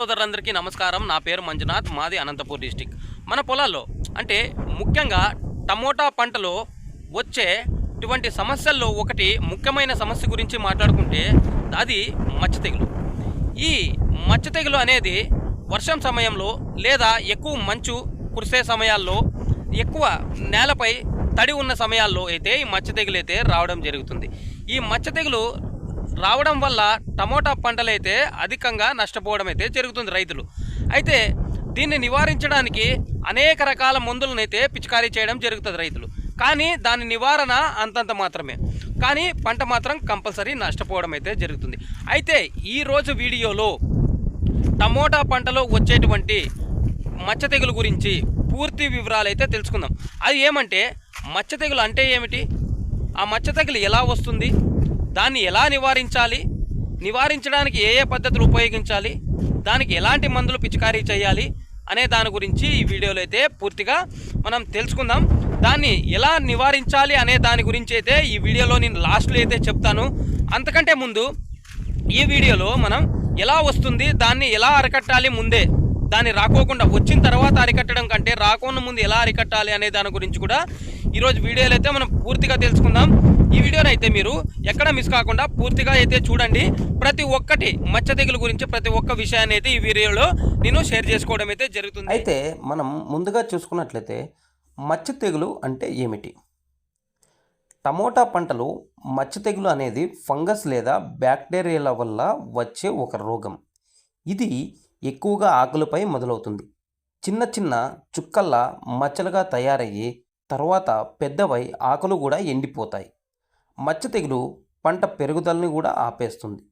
సోదరులందరికీ నమస్కారం. నా పేరు మంజునాథ్ మాది అనంతపూర్ డిస్టిక్. మన పొలాల్లో అంటే ముఖ్యంగా టమోటా పంటలో వచ్చే ఇటువంటి సమస్యల్లో ఒకటి ముఖ్యమైన సమస్య గురించి మాట్లాడుకుంటే అది మచ్చ తెగులు. ఈ మచ్చ తెగులు అనేది వర్షం సమయంలో లేదా ఎక్కువ మంచు కురిసే సమయాల్లో ఎక్కువ నేలపై తడి ఉన్న సమయాల్లో అయితే ఈ మచ్చ తెగులు అయితే రావడం జరుగుతుంది. ఈ మచ్చ తెగులు రావడం వల్ల టమోటా పంటలైతే అధికంగా నష్టపోవడం అయితే జరుగుతుంది రైతులు. అయితే దీన్ని నివారించడానికి అనేక రకాల మందులనైతే పిచికారీ చేయడం జరుగుతుంది రైతులు. కానీ దాని నివారణ అంతంత మాత్రమే. కానీ పంట మాత్రం కంపల్సరీ నష్టపోవడం అయితే జరుగుతుంది. అయితే ఈరోజు వీడియోలో టమోటా పంటలో వచ్చేటువంటి మచ్చ తెగులు గురించి పూర్తి వివరాలు అయితే తెలుసుకుందాం. అది ఏమంటే మచ్చ తెగులు అంటే ఏమిటి? ఆ మచ్చ తెగులు ఎలా వస్తుంది? దాన్ని ఎలా నివారించాలి? నివారించడానికి ఏ ఏ పద్ధతులు ఉపయోగించాలి? దానికి ఎలాంటి మందులు పిచికారీ చేయాలి? అనే దాని గురించి ఈ వీడియోలో అయితే పూర్తిగా మనం తెలుసుకుందాం. దాన్ని ఎలా నివారించాలి అనే దాని గురించి అయితే ఈ వీడియోలో నేను లాస్ట్లో అయితే చెప్తాను. అంతకంటే ముందు ఈ వీడియోలో మనం ఎలా వస్తుంది దాన్ని ఎలా అరికట్టాలి ముందే దాన్ని రాకోకుండా వచ్చిన తర్వాత అరికట్టడం కంటే రాకుండా ముందు ఎలా అరికట్టాలి అనే దాని గురించి కూడా ఈరోజు వీడియోలో అయితే మనం పూర్తిగా తెలుసుకుందాం. ఈ వీడియోని అయితే మీరు ఎక్కడ మిస్ కాకుండా పూర్తిగా అయితే చూడండి. ప్రతి ఒక్కటి మచ్చ తెగులు గురించి ప్రతి ఒక్క విషయాన్ని అయితే ఈ వీడియోలో నేను షేర్ చేసుకోవడం అయితే జరుగుతుంది. అయితే మనం ముందుగా చూసుకున్నట్లయితే మచ్చ తెగులు అంటే ఏమిటి? టమోటా పంటలో మచ్చ తెగులు అనేది ఫంగస్ లేదా బ్యాక్టీరియాల వల్ల వచ్చే ఒక రోగం. ఇది ఎక్కువగా ఆకులపై మొదలవుతుంది. చిన్న చిన్న చుక్కల్లా మచ్చలుగా తయారయ్యి తర్వాత పెద్దవై ఆకులు కూడా ఎండిపోతాయి. మచ్చ తెగులు పంట పెరుగుదలని కూడా ఆపేస్తుంది.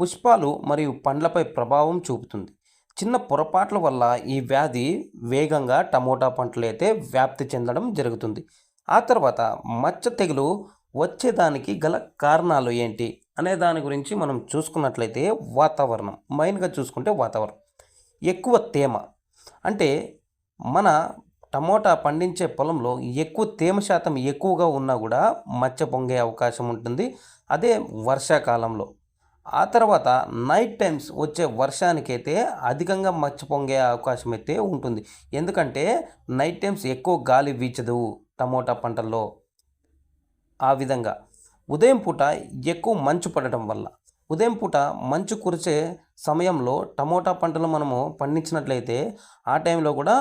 పుష్పాలు మరియు పండ్లపై ప్రభావం చూపుతుంది. చిన్న పొరపాట్ల వల్ల ఈ వ్యాధి వేగంగా టమోటా పంటలు అయితే వ్యాప్తి చెందడం జరుగుతుంది. ఆ తర్వాత మచ్చ తెగులు వచ్చేదానికి గల కారణాలు ఏంటి అనే దాని గురించి మనం చూసుకున్నట్లయితే వాతావరణం మెయిన్గా చూసుకుంటే వాతావరణం. ఎక్కువ తేమ అంటే మన టమోటా పండించే పొలంలో ఎక్కువ తేమ శాతం ఎక్కువగా ఉన్నా కూడా మచ్చ పొంగే అవకాశం ఉంటుంది. అదే వర్షాకాలంలో. ఆ తర్వాత నైట్ టైమ్స్ వచ్చే వర్షానికైతే అధికంగా మచ్చ పొంగే అవకాశం అయితే ఉంటుంది. ఎందుకంటే నైట్ టైమ్స్ ఎక్కువ గాలి వీచదు టమోటా పంటల్లో. ఆ విధంగా ఉదయం పూట ఎక్కువ మంచు పడటం వల్ల. ఉదయం పూట మంచు కురిసే సమయంలో టమోటా పంటలు మనము పండించినట్లయితే ఆ టైంలో కూడా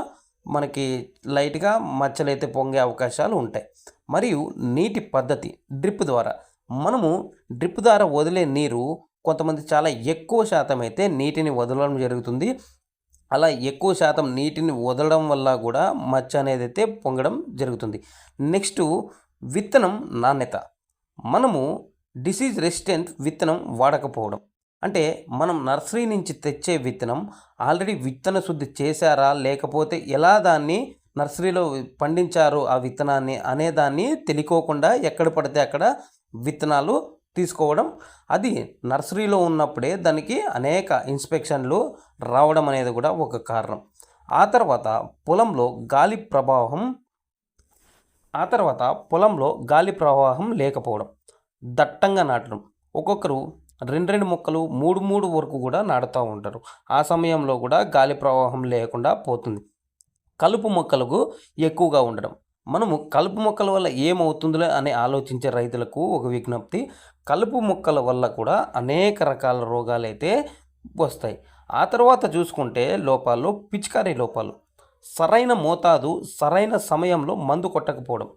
మనకి లైట్గా మచ్చలైతే పొంగే అవకాశాలు ఉంటాయి. మరియు నీటి పద్ధతి డ్రిప్ ద్వారా. మనము డ్రిప్ ద్వారా వదిలే నీరు కొంతమంది చాలా ఎక్కువ శాతం అయితే నీటిని వదలడం జరుగుతుంది. అలా ఎక్కువ శాతం నీటిని వదలడం వల్ల కూడా మచ్చ అనేది అయితే పొంగడం జరుగుతుంది. నెక్స్ట్ విత్తనం నాణ్యత. మనము డిసీజ్ రెసిస్టెంట్ విత్తనం వాడకపోవడం. అంటే మనం నర్సరీ నుంచి తెచ్చే విత్తనం ఆల్రెడీ విత్తన శుద్ధి చేశారా? లేకపోతే ఎలా దాన్ని నర్సరీలో పండించారు ఆ విత్తనాన్ని అనే దాన్ని తెలియకోకుండా ఎక్కడ పడితే అక్కడ విత్తనాలు తీసుకోవడం అది నర్సరీలో ఉన్నప్పుడే దానికి అనేక ఇన్స్పెక్షన్లు రావడం అనేది కూడా ఒక కారణం. ఆ తర్వాత పొలంలో గాలి ప్రవాహం ఆ తర్వాత పొలంలో గాలి ప్రవాహం లేకపోవడం దట్టంగా నాటడం. ఒక్కొక్కరు రెండు రెండు మొక్కలు మూడు మూడు వరకు కూడా నాటుతూ ఉంటారు. ఆ సమయంలో కూడా గాలి ప్రవాహం లేకుండా పోతుంది. కలుపు మొక్కలకు ఎక్కువగా ఉండడం. మనము కలుపు మొక్కల వల్ల ఏమవుతుందిలే అని ఆలోచించే రైతులకు ఒక విజ్ఞప్తి. కలుపు మొక్కల వల్ల కూడా అనేక రకాల రోగాలు అయితే వస్తాయి. ఆ తర్వాత చూసుకుంటే లోపాలు పిచికారీ లోపాలు. సరైన మోతాదు సరైన సమయంలో మందు కొట్టకపోవడం.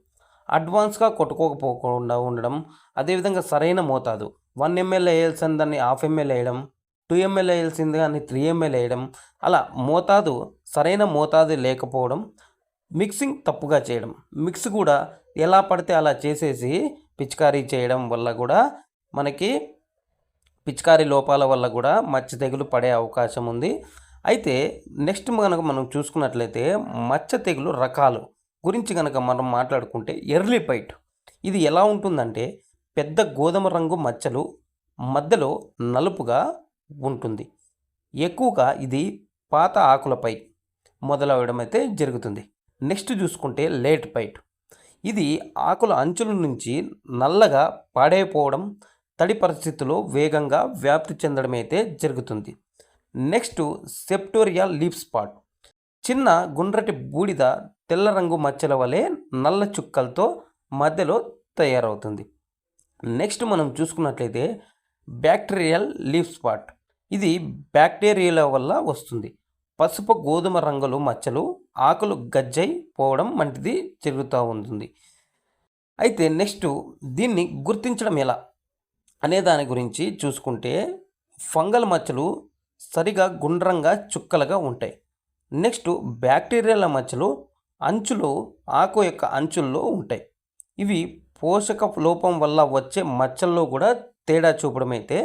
అడ్వాన్స్గా కొట్టుకోకపోకుండా ఉండడం. అదేవిధంగా సరైన మోతాదు. వన్ ఎంఎల్ వేయాల్సిన దాన్ని హాఫ్ ఎంఎల్ వేయడం టూ ఎంఎల్ వేయాల్సింది కానీ త్రీ ఎంఎల్ వేయడం అలా మోతాదు సరైన మోతాదు లేకపోవడం మిక్సింగ్ తప్పుగా చేయడం. మిక్స్ కూడా ఎలా పడితే అలా చేసేసి పిచికారీ చేయడం వల్ల కూడా మనకి పిచికారీ లోపాల వల్ల కూడా మచ్చ తెగులు పడే అవకాశం ఉంది. అయితే నెక్స్ట్ కనుక మనం చూసుకున్నట్లయితే మచ్చ తెగులు రకాలు గురించి కనుక మనం మాట్లాడుకుంటే ఎర్లీ పైట్ ఇది ఎలా ఉంటుందంటే పెద్ద గోధుమ రంగు మచ్చలు మధ్యలో నలుపుగా ఉంటుంది. ఎక్కువగా ఇది పాత ఆకులపై మొదలవడం అయితే జరుగుతుంది. నెక్స్ట్ చూసుకుంటే లేట్ పైట్ ఇది ఆకుల అంచుల నుంచి నల్లగా పాడైపోవడం తడి పరిస్థితుల్లో వేగంగా వ్యాప్తి చెందడం అయితే జరుగుతుంది. Next septoria leaf spot. చిన్న గుండ్రటి బూడిద తెల్ల రంగు మచ్చల వలె నల్ల చుక్కలతో మధ్యలో తయారవుతుంది. నెక్స్ట్ మనం చూసుకున్నట్లయితే బ్యాక్టీరియల్ లీఫ్ స్పాట్. ఇది బ్యాక్టీరియాల వల్ల వస్తుంది. పసుపు గోధుమ రంగులు మచ్చలు ఆకులు గజ్జై పోవడం వంటిది జరుగుతూ ఉంటుంది. అయితే నెక్స్ట్ దీన్ని గుర్తించడం ఎలా? అనే దాని గురించి చూసుకుంటే ఫంగల్ మచ్చలు సరిగా గుండ్రంగా చుక్కలుగా ఉంటాయి. నెక్స్ట్ బ్యాక్టీరియాల మచ్చలు అంచులు ఆకు యొక్క అంచుల్లో ఉంటాయి. ఇవి పోషక లోపం వల్ల వచ్చే మచ్చల్లో కూడా తేడా చూపడం అయితే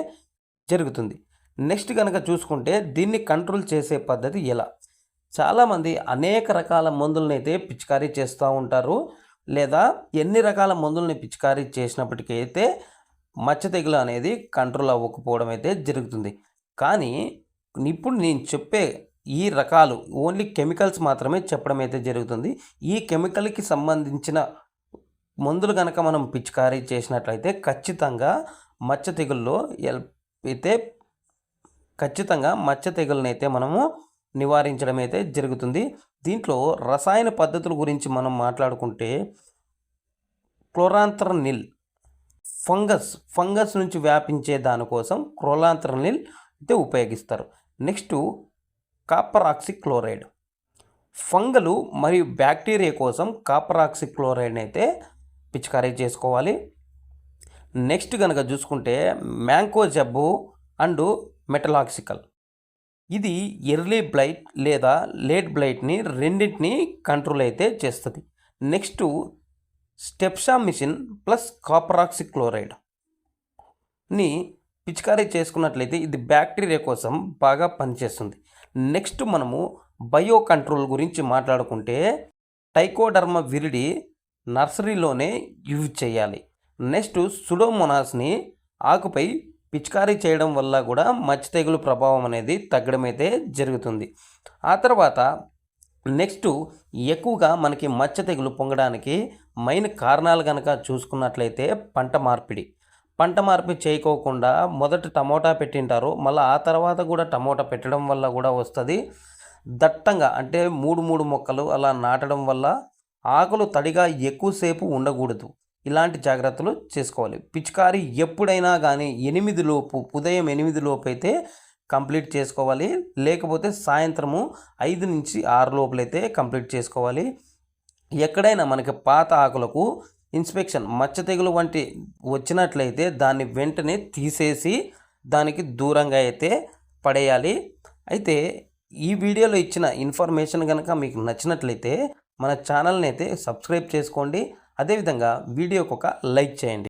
జరుగుతుంది. నెక్స్ట్ కనుక చూసుకుంటే దీన్ని కంట్రోల్ చేసే పద్ధతి ఎలా? చాలామంది అనేక రకాల మందులను అయితే పిచికారీ చేస్తూ ఉంటారు. లేదా ఎన్ని రకాల మందుల్ని పిచికారీ చేసినప్పటికీ అయితే మచ్చ తెగులు అనేది కంట్రోల్ అవ్వకపోవడం అయితే జరుగుతుంది. కానీ ఇప్పుడు నేను చెప్పే ఈ రకాలు ఓన్లీ కెమికల్స్ మాత్రమే చెప్పడం అయితే జరుగుతుంది. ఈ కెమికల్కి సంబంధించిన మందులు కనుక మనం పిచికారీ చేసినట్లయితే ఖచ్చితంగా మచ్చ తెగుల్లో అయితే ఖచ్చితంగా మచ్చ తెగులనైతే అయితే మనము నివారించడం అయితే జరుగుతుంది. దీంట్లో రసాయన పద్ధతుల గురించి మనం మాట్లాడుకుంటే క్లోరాంత్రనిల్ ఫంగస్ ఫంగస్ నుంచి వ్యాపించే దానికోసం క్లోరాంత్రనిల్ అయితే ఉపయోగిస్తారు. నెక్స్ట్ కాపర్ ఫంగలు మరియు బ్యాక్టీరియా కోసం కాపరాక్సిక్లోరైడ్ అయితే పిచికారీ చేసుకోవాలి. నెక్స్ట్ కనుక చూసుకుంటే మ్యాంకో జబ్బు అండ్ మెటలాక్సికల్. ఇది ఎర్లీ బ్లైట్ లేదా లేట్ బ్లైట్ని రెండింటిని కంట్రోల్ అయితే చేస్తుంది. Next streptomycin plus copper oxychloride. ని పిచికారీ చేసుకున్నట్లయితే ఇది బ్యాక్టీరియా కోసం బాగా పనిచేస్తుంది. నెక్స్ట్ మనము బయో కంట్రోల్ గురించి మాట్లాడుకుంటే టైకోడర్మా విరిడి నర్సరీలోనే యూజ్ చేయాలి. నెక్స్ట్ సుడోమోనాస్ని ఆకుపై పిచికారీ చేయడం వల్ల కూడా మచ్చి తెగులు ప్రభావం అనేది తగ్గడం అయితే జరుగుతుంది. ఆ తర్వాత నెక్స్ట్ ఎక్కువగా మనకి మచ్చ తెగులు పొంగడానికి మెయిన్ కారణాలు కనుక చూసుకున్నట్లయితే పంట మార్పిడి. పంట మార్పిడి చేయకోకుండా మొదట టమోటా పెట్టింటారు. మళ్ళీ ఆ తర్వాత కూడా టమోటా పెట్టడం వల్ల కూడా వస్తుంది. దట్టంగా అంటే మూడు మూడు మొక్కలు అలా నాటడం వల్ల ఆకులు తడిగా ఎక్కువసేపు ఉండకూడదు. ఇలాంటి జాగ్రత్తలు చేసుకోవాలి. పిచికారీ ఎప్పుడైనా కానీ ఎనిమిది లోపు ఉదయం ఎనిమిది లోపు అయితే కంప్లీట్ చేసుకోవాలి. లేకపోతే సాయంత్రము ఐదు నుంచి ఆరు లోపలైతే కంప్లీట్ చేసుకోవాలి. ఎక్కడైనా మనకి పాత ఆకులకు ఇన్స్పెక్షన్ మచ్చ తెగులు వంటి వచ్చినట్లయితే దాన్ని వెంటనే తీసేసి దానికి దూరంగా అయితే పడేయాలి. అయితే ఈ వీడియోలో ఇచ్చిన ఇన్ఫర్మేషన్ కనుక మీకు నచ్చినట్లయితే మన ఛానల్ని అయితే సబ్స్క్రైబ్ చేసుకోండి. అదేవిధంగా వీడియోకి ఒక లైక్ చేయండి.